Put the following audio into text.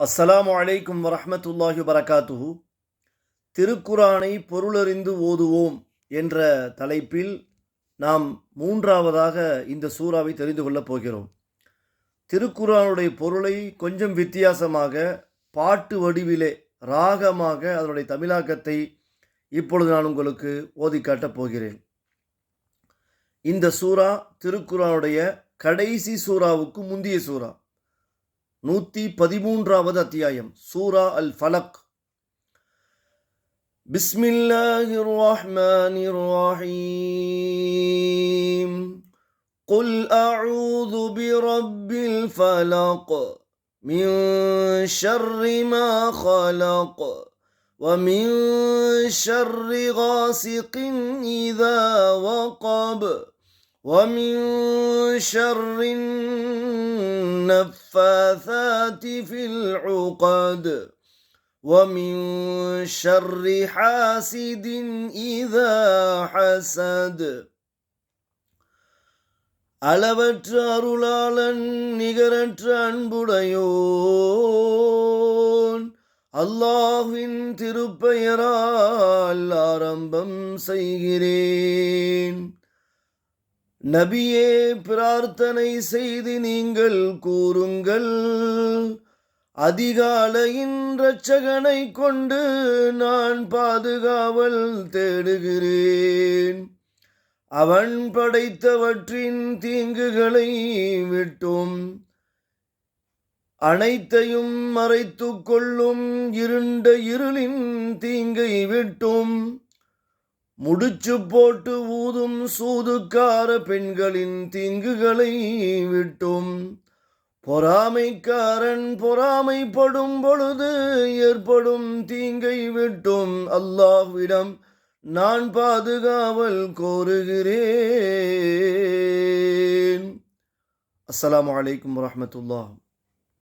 அஸ்ஸலாமு அலைக்கும் வரஹ்மத்துல்லாஹி வரகாத்துஹு திருக்குரானை பொருளறிந்து ஓதுவோம் என்ற தலைப்பில் நாம் மூன்றாவதாக இந்த சூறாவை தெரிந்து கொள்ளப் போகிறோம். திருக்குறானுடைய பொருளை கொஞ்சம் வித்தியாசமாக பாட்டு வடிவிலே ராகமாக அதனுடைய தமிழாக்கத்தை இப்பொழுது நான் உங்களுக்கு ஓதி காட்டப் போகிறேன். இந்த சூறா திருக்குறானுடைய கடைசி சூறாவுக்கு முந்திய சூறா. நூற்றி பதிமூன்றாவது அத்தியாயம் சூரா அல் ஃபலக் பிஸ்மில்லாஹிர் ரஹ்மானிர் ரஹீம் قل أعوذ برب الفلق من شر ما خلق ومن شر غاسق إذا وقب ومن شر النفاثات في العقد ومن شر حاسد إذا حسد அளவற்ற அருளாளன் நிகரற்ற அன்புடையோன் அல்லாஹ்வின் திருப்பெயரால் ஆரம்பம் செய்கிறேன் நபியே பிரார்த்தனை செய்து நீங்கள் கூறுங்கள். அதிகாலையின் இரட்சகனை கொண்டு நான் பாதுகாவல் தேடுகிறேன். அவன் படைத்தவற்றின் தீங்குகளை விட்டும். அனைத்தையும் மறைத்து கொள்ளும் இருண்ட இருளின் தீங்கை விட்டும். முடிச்சு போட்டு ஊதும் சூதுக்கார பெண்களின் தீங்குகளை விட்டும். பொறாமைக்காரன் பொறாமைப்படும் பொழுது ஏற்படும் தீங்கை விட்டும். அல்லாஹ்விடம் நான் பாதுகாவல் கோருகிறேன். அஸ்லாம் வலைக்கம் வரஹ்மத்துல்லாஹ்.